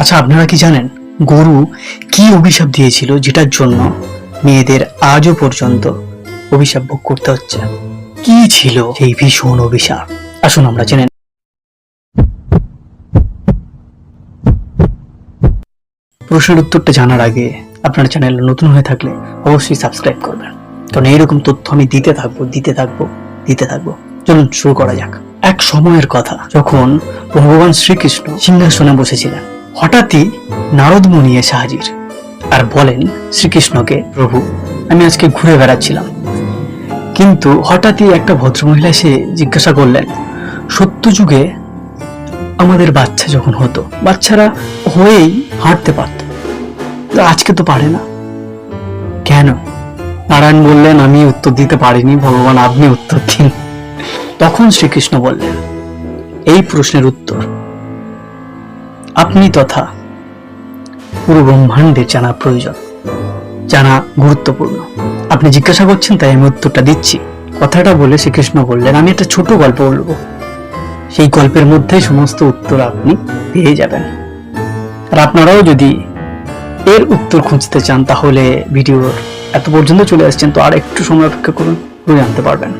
আচ্ছা আপনারা কি জানেন গরু কি অভিশাপ দিয়েছিল যেটার জন্য মেয়েদের আজও পর্যন্ত অভিশাপ ভোগ করতে হচ্ছে? কি ছিল সেই ভীষণ অভিশাপ? আসুন, আমরা জেনে প্রশ্নের উত্তরটা জানার আগে আপনার চ্যানেল নতুন হয়ে থাকলে অবশ্যই সাবস্ক্রাইব করবেন। কারণ এইরকম তথ্য আমি দিতে থাকব দিতে থাকব দিতে থাকব। চলুন শুরু করা যাক। এক সময়ের কথা, যখন ভগবান শ্রীকৃষ্ণ সিংহাসনে বসেছিলেন হঠাৎই নারদ মুনি এসে হাজির আর বলেন, শ্রীকৃষ্ণকে, প্রভু, আমি আজকে ঘুরে বেড়াচ্ছিলাম। কিন্তু হঠাৎই একটা ভদ্রমহিলা এসে জিজ্ঞাসা করলেন, সত্য যুগে আমাদের বাচ্চা যখন হতো, বাচ্চারা হয়েই হাঁটতে পারত। আজকে তো পারে না। কেন? নারায়ণ বললেন, আমি উত্তর দিতে পারিনি, ভগবান আপনি উত্তর দিন। তখন শ্রীকৃষ্ণ বললেন, এই প্রশ্নের উত্তর আপনি তথা পুরো ব্রহ্মাণ্ডের জানা প্রয়োজন, জানা গুরুত্বপূর্ণ। আপনি জিজ্ঞাসা করছেন, তাই আমি উত্তরটা দিচ্ছি। কথাটা বলে শ্রীকৃষ্ণ বললেন, আমি একটা ছোট গল্প বলব। সেই গল্পের মধ্যে সমস্ত উত্তর আপনি পেয়ে যাবেন। আর আপনারাও যদি এর উত্তর খুঁজতে চান, তাহলে ভিডিওর এত পর্যন্ত চলে আসছেন, তো আর একটু সময় অপেক্ষা করুন জানতে পারবেন।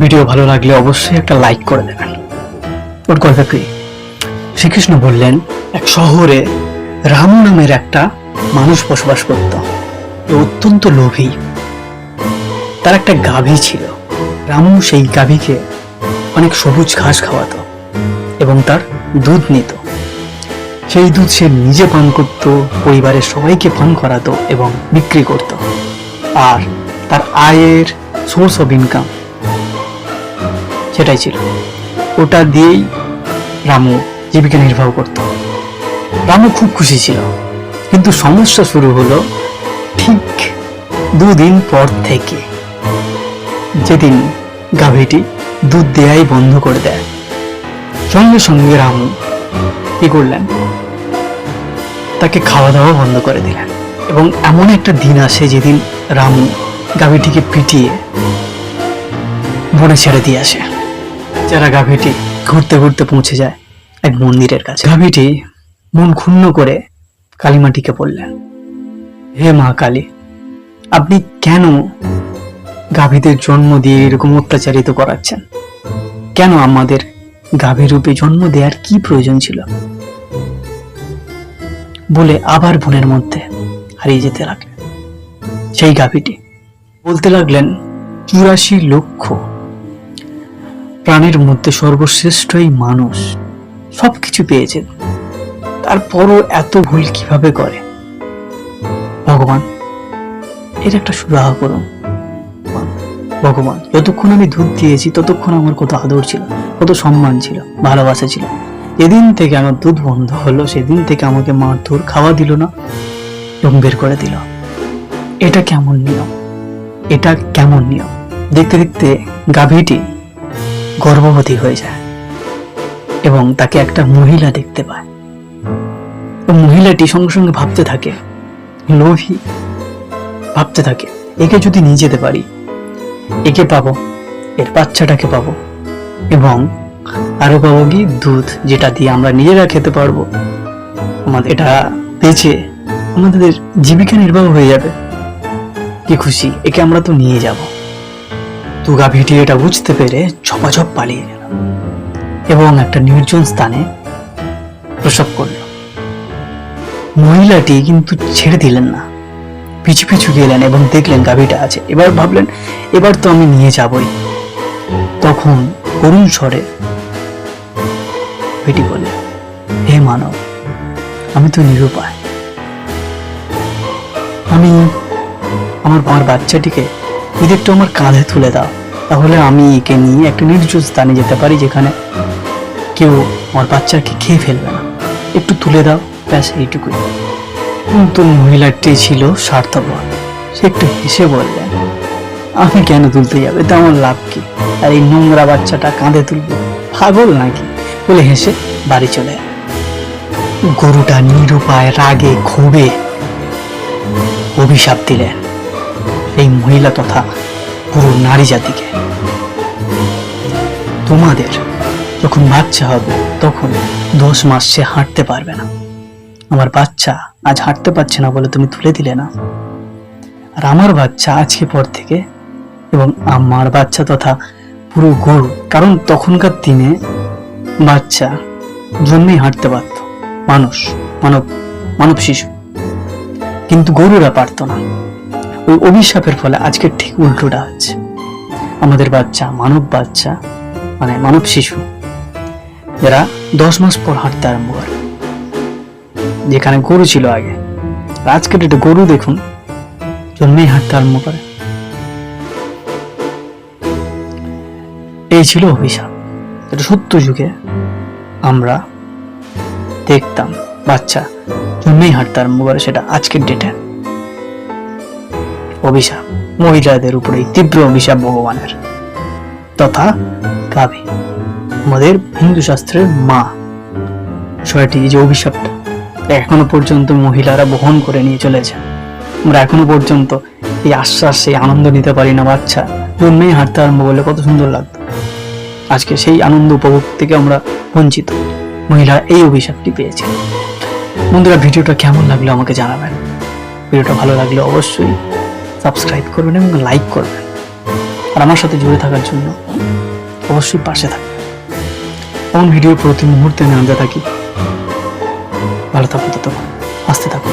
ভিডিও ভালো লাগলে অবশ্যই একটা লাইক করে দেবেন। ওর গল্প কি? শ্রীকৃষ্ণ বললেন, এক শহরে রামু নামের একটা মানুষ বসবাস করত। অত্যন্ত লোভী। তার একটা গাভী ছিল। রামু সেই গাভীকে অনেক সবুজ ঘাস খাওয়াতো এবং তার দুধ নিত। সেই দুধ সে নিজে পান করত, পরিবারের সবাইকে পান করাতো এবং বিক্রি করত। আর তার আয়ের সোর্স অফ ইনকাম সেটাই ছিল। ওটা দিয়েই রামু জীবিকা নির্বাহ করত। রামু খুব খুশি ছিল। কিন্তু সমস্যা শুরু হলো ঠিক দুদিন পর থেকে। যেদিন গাভীটি দুধ দেয়াই বন্ধ করে দেয়। সঙ্গে সঙ্গে রামু কি করলেন? তাকে খাওয়া দাওয়া বন্ধ করে দিলেন। এবং এমন একটা দিন আসে যেদিন রামু গাভীটিকে পিটিয়ে বনে ছেড়ে দিয়ে আসে, যারা গাভীটি ঘুরতে ঘুরতে পৌঁছে যায়। এক মন্দিরের কাছে। গাভীটি মন ক্ষুণ্ণ করে কালীমাটিকে বললেন, হে মা কালী, আপনি কেন গাভীদের জন্ম দিয়ে এরকম অত্যাচারিত করাচ্ছেন? কেন আমাদের গাভী রূপে জন্ম দেওয়ার কি প্রয়োজন ছিল? বলে আবার বনের মধ্যে হারিয়ে যেতে লাগলেন। সেই গাভীটি বলতে লাগলেন, চুরাশি লক্ষ প্রাণের মধ্যে সর্বশ্রেষ্ঠ এই মানুষ সবকিছু পেয়েছে। তারপরও এত ভুল কীভাবে করে? ভগবান, এর একটা সুরাহ করুন ভগবান, যতক্ষণ আমি দুধ দিয়েছি, ততক্ষণ আমার কত আদর ছিল, কত সম্মান ছিল, ভালোবাসা ছিল। যেদিন থেকে আমার দুধ বন্ধ হলো, সেদিন থেকে আমাকে মারধর খাওয়া দিল না এবং বের করে দিল। এটা কেমন নিয়ম? এটা কেমন নিয়ম? দেখতে দেখতে গাভীটি গর্ভবতী হয়ে যায়। এবং তাকে একটা মহিলা দেখতে পায়। ও মহিলাটি সঙ্গে সঙ্গে ভাবতে থাকে, লোভী, ভাবতে থাকে, একে যদি নিয়ে যেতে পারি, একে পাবো, এর বাচ্চাটাকে পাবো এবং আরও পাবো কি? দুধ যেটা দিয়ে আমরা নিজেরা খেতে পারব। আমাদের এটা বেঁচে আমাদের জীবিকা নির্বাহ হয়ে যাবে। কি খুশি, একে আমরা তো নিয়ে যাব। তো গাভীটি এটা বুঝতে পেরে ঝপাঝপ পালিয়ে গেল এবং একটা নির্জন স্থানে প্রসব করল। মহিলাটি কিন্তু ছেড়ে দিলেন না। পিছু পিছু গেলেন এবং দেখলেন গাভীটা আছে। এবার ভাবলেন, এবার তো আমি নিয়ে যাবই। তখন করুণ স্বরে বেটি বলে হে মানব, আমি তো নিরুপায়। আমি আমার আমার বাচ্চাটিকে যদি একটু আমার কাঁধে তুলে দাও, তাহলে আমি একে নিয়ে একটা নির্জন স্থানে যেতে পারি যেখানে কেউ আমার বাচ্চাকে খেয়ে ফেলবে না। একটু তুলে দাও, ব্যাস এইটুকুই। কিন্তু মহিলাটি ছিল স্বার্থপর। সে একটু হেসে বললেন আমি কেন তুলতে যাবে? তো আমার লাভ কি? আর এই নোংরা বাচ্চাটা কাঁধে তুলবো? পাগল নাকি? বলে হেসে বাড়ি চলে। গরুটা নিরুপায় রাগে, ক্ষোভে অভিশাপ দিলেন। এই মহিলা তথা পুরো নারী জাতিকে। তোমাদের যখন বাচ্চা হবে, তখন দশ মাস সে হাঁটতে পারবে না। আমার বাচ্চা আজ হাঁটতে পারছে না বলে তুমি তুলে দিলে না। আর আমার বাচ্চা আজকে পর থেকে, এবং আমার বাচ্চা তথা পুরো গরু, কারণ তখনকার দিনে বাচ্চা জন্মেই হাঁটতে পারত। মানুষ, মানব মানব শিশু। কিন্তু গরুরা পারত না। ওই অভিশাপের ফলে আজকে ঠিক উল্টোটা হচ্ছে। আমাদের বাচ্চা মানব বাচ্চা মানে মানব শিশু। এরা দশ মাস পর হাঁটতে আরম্ভ করে। যেখানে গরু ছিল আগে। আর আজকের ডেটে গরু দেখুন জন্মেই হাঁটতে আরম্ভ করে। এই ছিল অভিশাপ। এটা সত্য যুগে আমরা দেখতাম, বাচ্চা জন্মেই হাঁটতে আরম্ভ করে সেটা আজকের ডেটে অভিশাপ, মহিলাদের উপরে তীব্র অভিশাপ ভগবানের, তথা গাভী। আমাদের হিন্দু শাস্ত্রের মা এই যে অভিশাপটা, এখনও পর্যন্ত মহিলারা বহন করে নিয়ে চলেছে। আমরা এখনও পর্যন্ত এই আশ্বাস সেই আনন্দ নিতে পারি না, বাচ্চা। জন্মেই হাঁটতে আরম্ভ করলে কত সুন্দর লাগতো। আজকে সেই আনন্দ উপভোগ থেকে আমরা বঞ্চিত। মহিলা এই অভিশাপটি পেয়েছে। বন্ধুরা, ভিডিওটা কেমন লাগল আমাকে জানাবেন। ভিডিওটা ভালো লাগলে অবশ্যই সাবস্ক্রাইব করবেন এবং লাইক করবেন। আর আমার সাথে জুড়ে থাকার জন্য অবশ্যই পাশে থাকবেন। এমন ভিডিও প্রতি মুহূর্তে আমি আনতে থাকি? ভালো থাকুন ততক্ষণ আসতে থাকুন